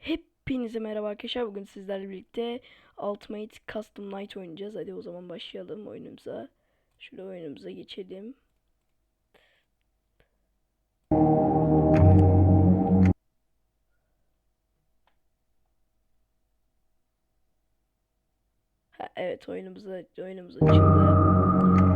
Hepinize merhaba arkadaşlar. Bugün sizlerle birlikte Ultimate Custom Night oynayacağız. Hadi o zaman başlayalım oyunumuza. Şöyle oyunumuza geçelim. Ha, evet oyunumuza oyunumuza çıktı.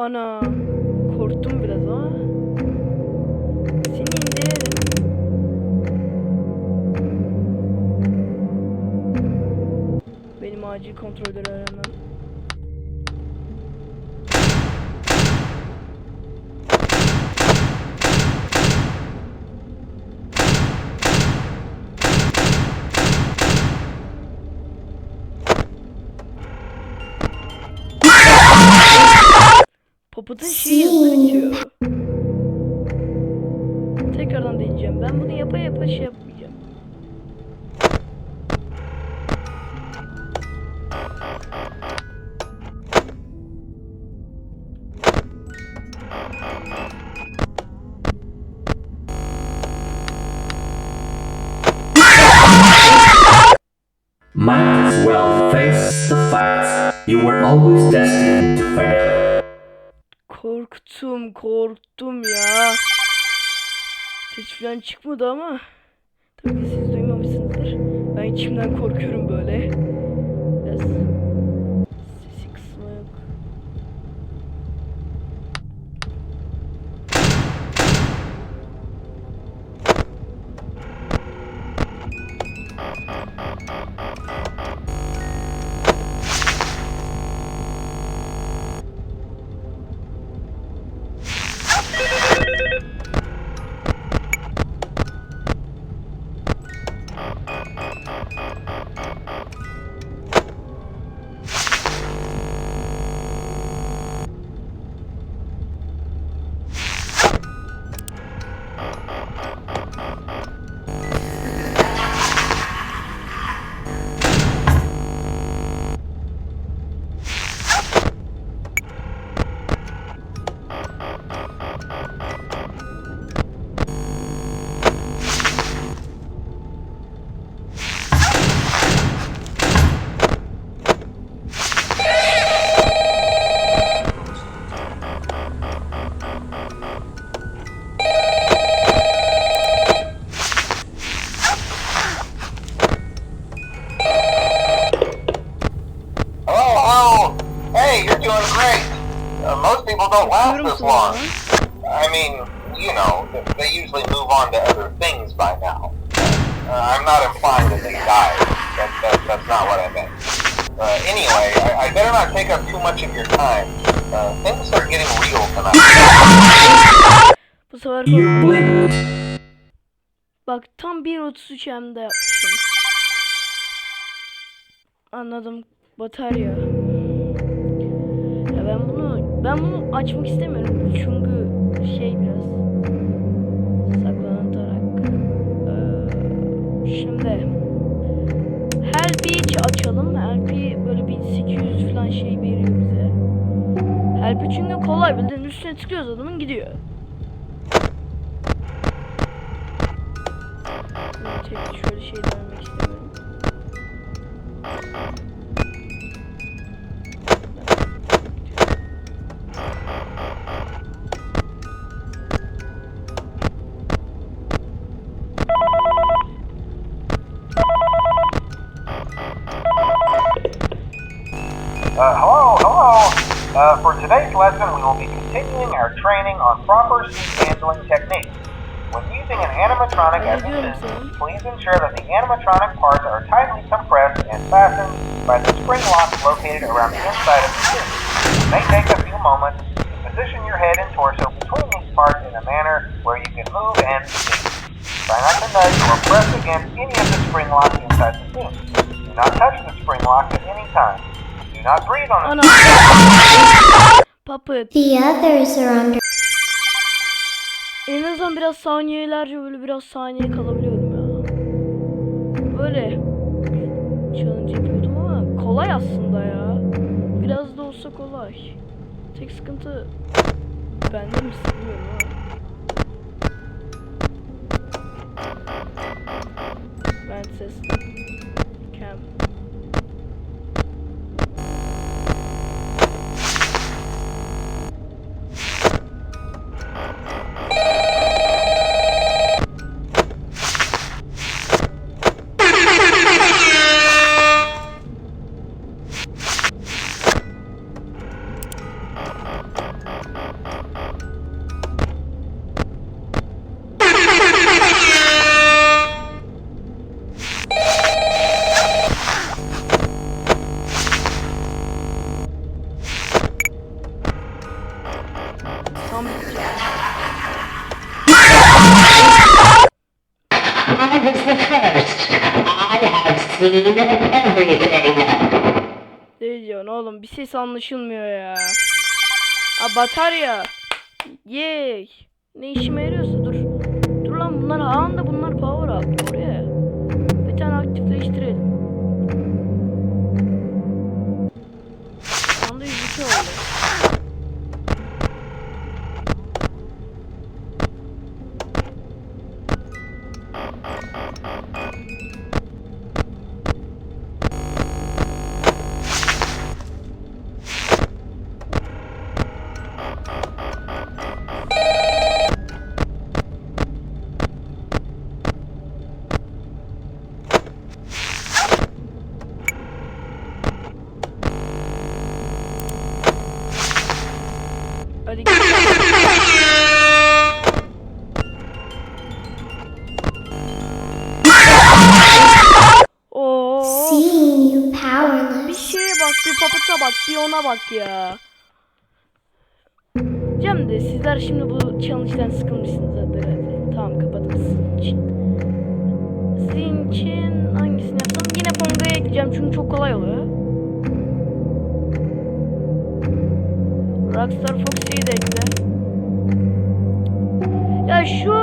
Ana. Korktum biraz ama. Seni indirelim. Benim acil kontrolleri aramam. Korktum, korktum ya. Ses falan çıkmadı ama tabii siz duymamışsınızdır. Ben içimden korkuyorum böyle. by now. Uh, I'm not implying that they died. That, that, that's not what I meant. Uh, anyway, I, I better not take up too much of your time. Uh, things are getting real tonight. Bu sefer Bak tam 1.33 hemde yapmışım. Anladım. Batarya. Ya ben bunu ben bunu açmak istemiyorum çünkü şey biraz Help'i açalım. Help'i böyle 1800 falan şey veriyor bize. Help'i çünkü kolay bildiğin üstüne tıklıyoruz adamın gidiyor. Tek şöyle şey vermek istemiyorum. Lesson, we will be continuing our training on proper seat handling techniques. When using an animatronic as a please ensure that the animatronic parts are tightly compressed and fastened by the spring locks located around the inside of the suit. It may take a few moments to position your head and torso between these parts in a manner where you can move and speak. Try not to nudge or press against any of the spring locks inside the suit. Do not touch the spring locks at any time. Do not breathe on the Ana. Puppet. The others are under En azından biraz saniyelerce böyle biraz saniye kalabiliyorum ya. Böyle challenge yapıyordum ama kolay aslında ya. Biraz da olsa kolay. Tek sıkıntı bende mi sıkılıyorum ha? Ben ses cam I was the first. I have seen everything. Ne diyorsun oğlum? Bir ses anlaşılmıyor ya. A batarya. Yey. Ne işime yarıyorsa dur. Dur lan bunlar anında bunlar power up oraya. Bir tane aktifleştirelim. Ona bak ya. Cem de sizler şimdi bu challenge'den sıkılmışsınız hadi hadi. Tamam kapatalım sizin için. Sizin için hangisini yapsam? Yine Ponga'ya ekleyeceğim çünkü çok kolay oluyor. Rockstar Foxy'yi de ekle. Ya şu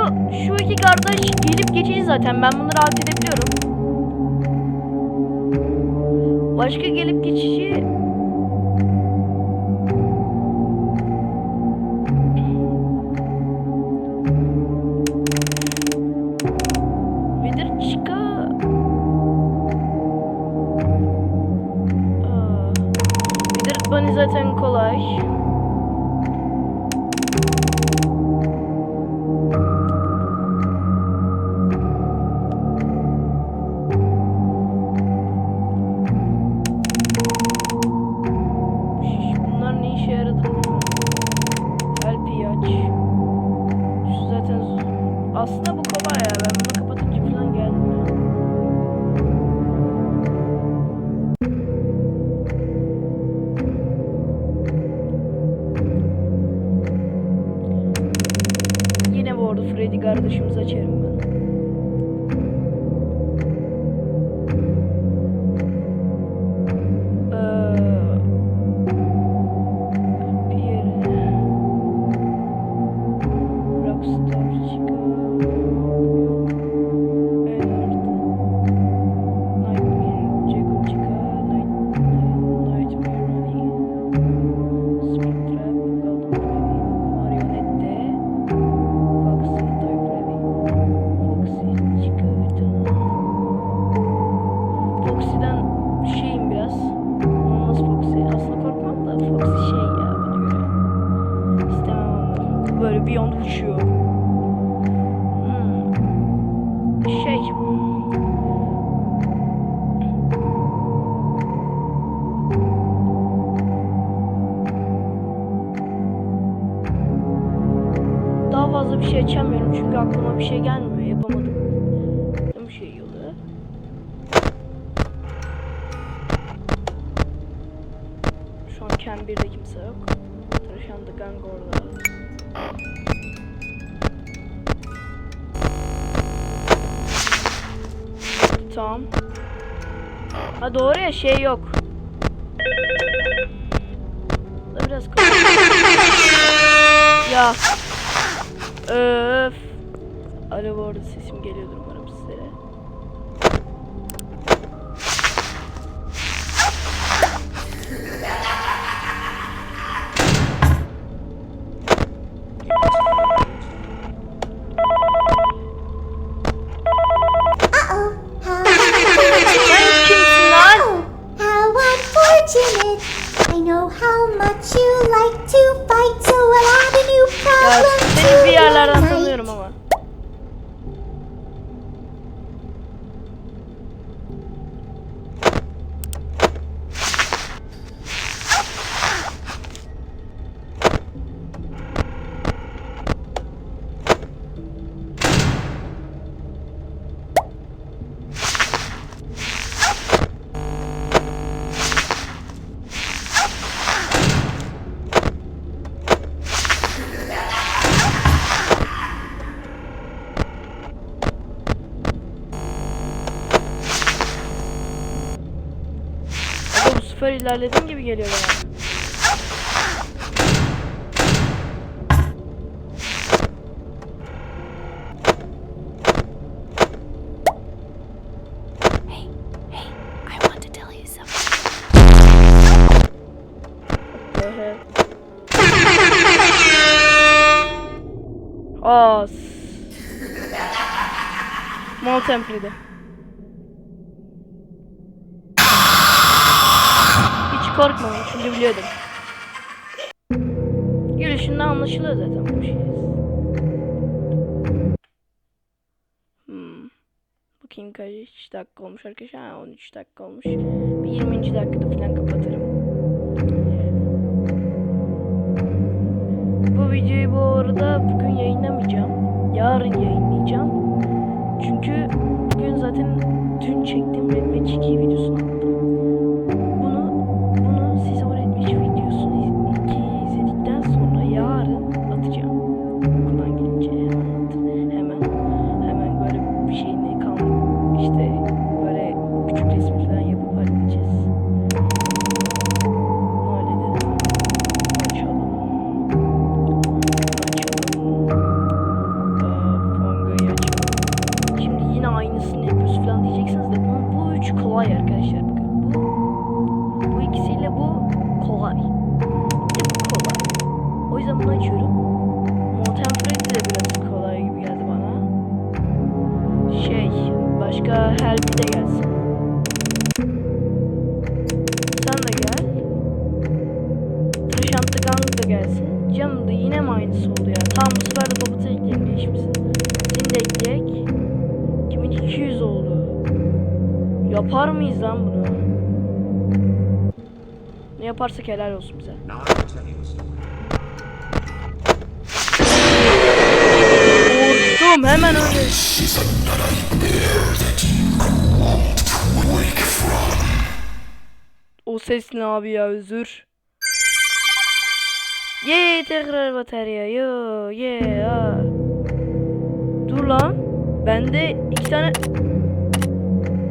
şu iki kardeş gelip geçici zaten. Ben bunları alt edebiliyorum. Başka gelip geçici Daha fazla bir şey açamıyorum çünkü aklıma bir şey gelmiyor. Yapamadım. Bir şey oluyor. Şu an Ken 1'de kimse yok. Tavşan da gang orada. Tamam. Ha doğru ya şey yok. Da biraz kal- Öf. Alo bu arada sesim geliyordur İlerlediğin gibi geliyor bana. Ehe. Aa. s- Mol Templi'de. Hiç korkmadım çünkü biliyordum. Gülüşünden anlaşılıyor zaten bu şey. Hmm. Bakayım kaç dakika olmuş arkadaşlar. Ha, 13 dakika olmuş. Bir 20. dakikada falan kapatırım. Bu videoyu bu arada bugün yayınlamayacağım. Yarın yayınlayacağım. Çünkü bugün zaten dün çektiğim Red 2 videosunu Trashant Gang da gelsin. Cam da yine mi aynısı oldu ya? Tamam bu sefer de Babut'u ekleyelim değişmişsin. Seni de ekleyek. Kimin 200 oldu? Yapar mıyız lan bunu? Ne yaparsak helal olsun bize. Korktum hemen öyle. O ses ne abi ya özür. Ye tekrar batarya yo ye ha. Bende iki tane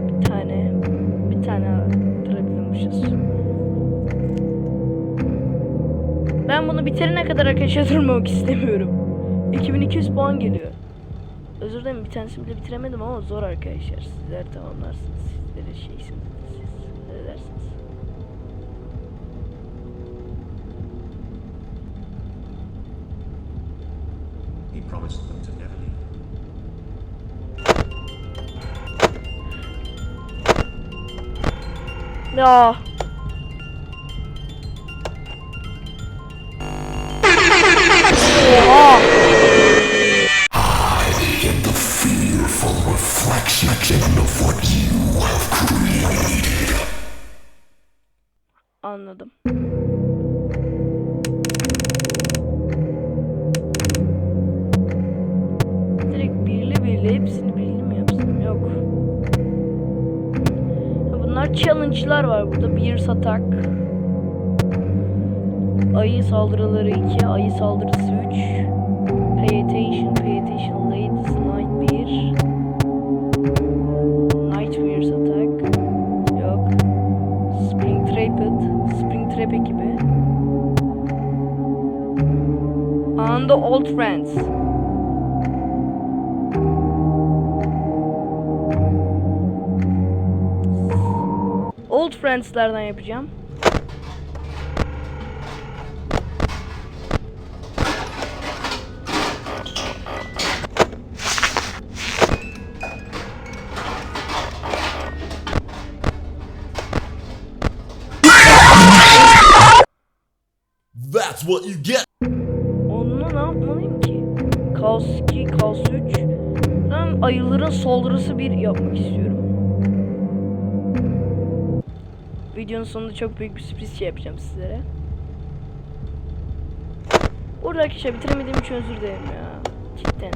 bir tane bir tane bırakılmışız. Ben bunu bitirene kadar arkadaşlar durmamak istemiyorum. 2200 puan geliyor. Özür dilerim bir tanesini bile bitiremedim ama zor arkadaşlar. Sizler tamamlarsınız. Sizlere şeysiniz. promised them to never leave. No. I the Bunlar challenge'lar var burada. Beers Attack. Ayı saldırıları 2, ayı saldırısı 3. Pay attention, pay attention, ladies, night 1. Night Beers Attack. Yok. Spring Traped, Spring Trap ekibi. And the Old Friends. Old Friends'lerden yapacağım. That's what you get. Onunla ne yapmalıyım ki? Kaos 2, Kaos 3. Ben ayıların saldırısı 1 yapmak istiyorum. Videonun sonunda çok büyük bir sürpriz şey yapacağım sizlere. Orada arkadaşlar bitiremediğim için özür dilerim ya. Cidden.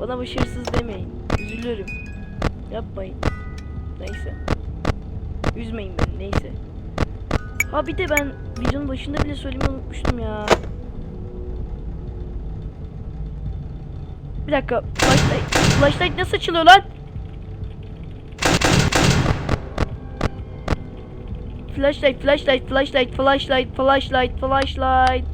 Bana başarısız demeyin. Üzülürüm. Yapmayın. Neyse. Üzmeyin beni neyse. Ha bir de ben videonun başında bile söylemeyi unutmuştum ya. Bir dakika. Flashlight. Flashlight nasıl açılıyor lan? Flashlight, flashlight, flashlight, flashlight, flashlight, flashlight.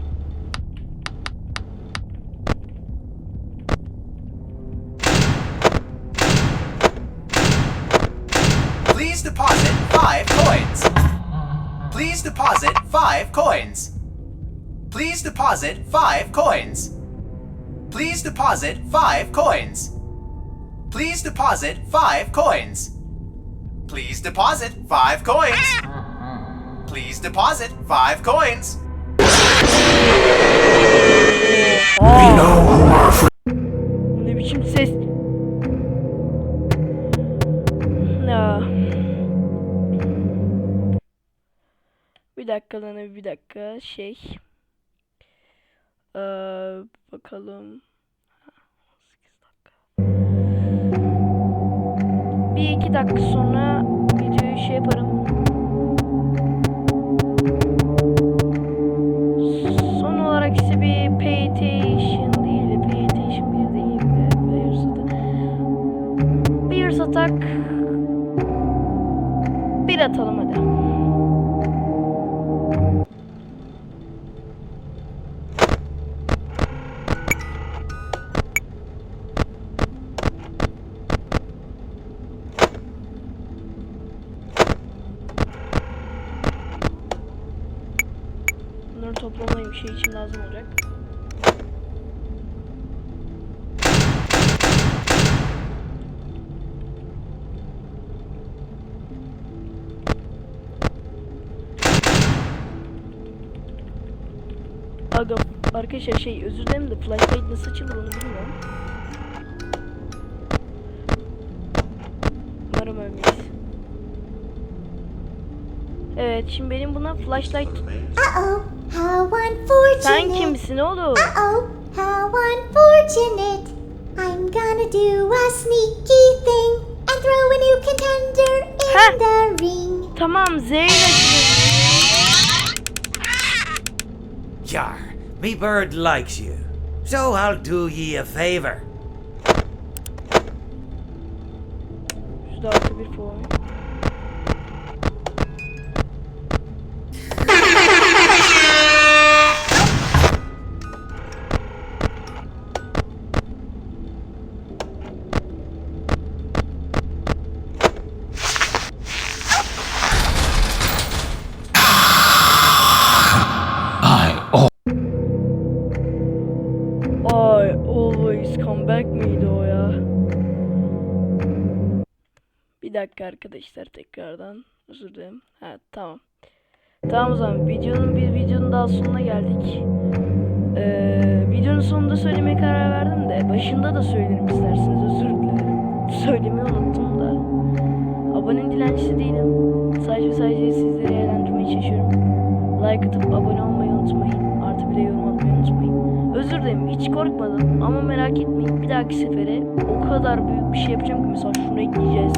Please deposit five coins. Please deposit five coins. Please deposit five coins. Please deposit five coins. Please deposit five coins. Please deposit five coins. Please deposit five coins. Bu ne biçim ses? Ya. Bir dakika lan bir dakika şey. Ee, bakalım. Bir iki dakika sonra videoyu şey yaparım. Aga arkadaşlar şey özür dilerim de flashlight nasıl açılır onu bilmiyorum. Umarım ölmeyiz. Evet şimdi benim buna flashlight how unfortunate. Sen kimsin oğlum? Uh-oh, how unfortunate. I'm gonna do a sneaky thing and throw a new contender in Huh? the ring. Tamam Zeynep. Jar, me bird likes you, so I'll do ye a favor. Before? Arkadaşlar tekrardan özür dilerim. Ha tamam. Tamam o zaman videonun bir videonun daha sonuna geldik. Ee, videonun sonunda söylemeye karar verdim de başında da söylerim isterseniz özür dilerim. Söylemeyi unuttum da. Abone dilencisi değilim. Sadece sadece sizleri eğlendirmeye çalışıyorum. Like atıp abone olmayı unutmayın. Özür dilerim hiç korkmadım ama merak etmeyin bir dahaki sefere o kadar büyük bir şey yapacağım ki mesela şunu ekleyeceğiz.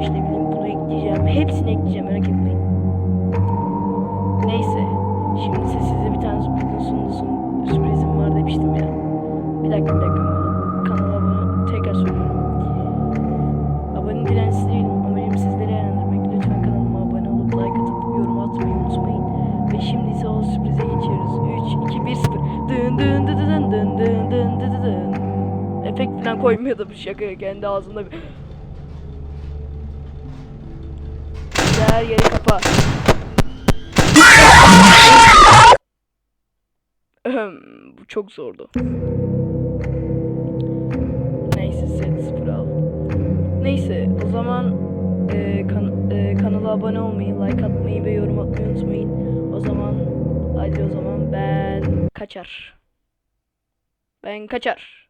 İşte bileyim bunu ekleyeceğim. Hepsini ekleyeceğim merak etmeyin. Neyse. Şimdi size bir tane sürprizim var demiştim ya. Bir dakika bir dakika. Koymuyor da bu şaka kendi ağzında bir... Her yeri kapa. Bu çok zordu. Neyse set sıfır al. Neyse o zaman e, kan- e, kanala abone olmayı, like atmayı ve yorum atmayı unutmayın. O zaman hadi o zaman ben kaçar. Ben kaçar.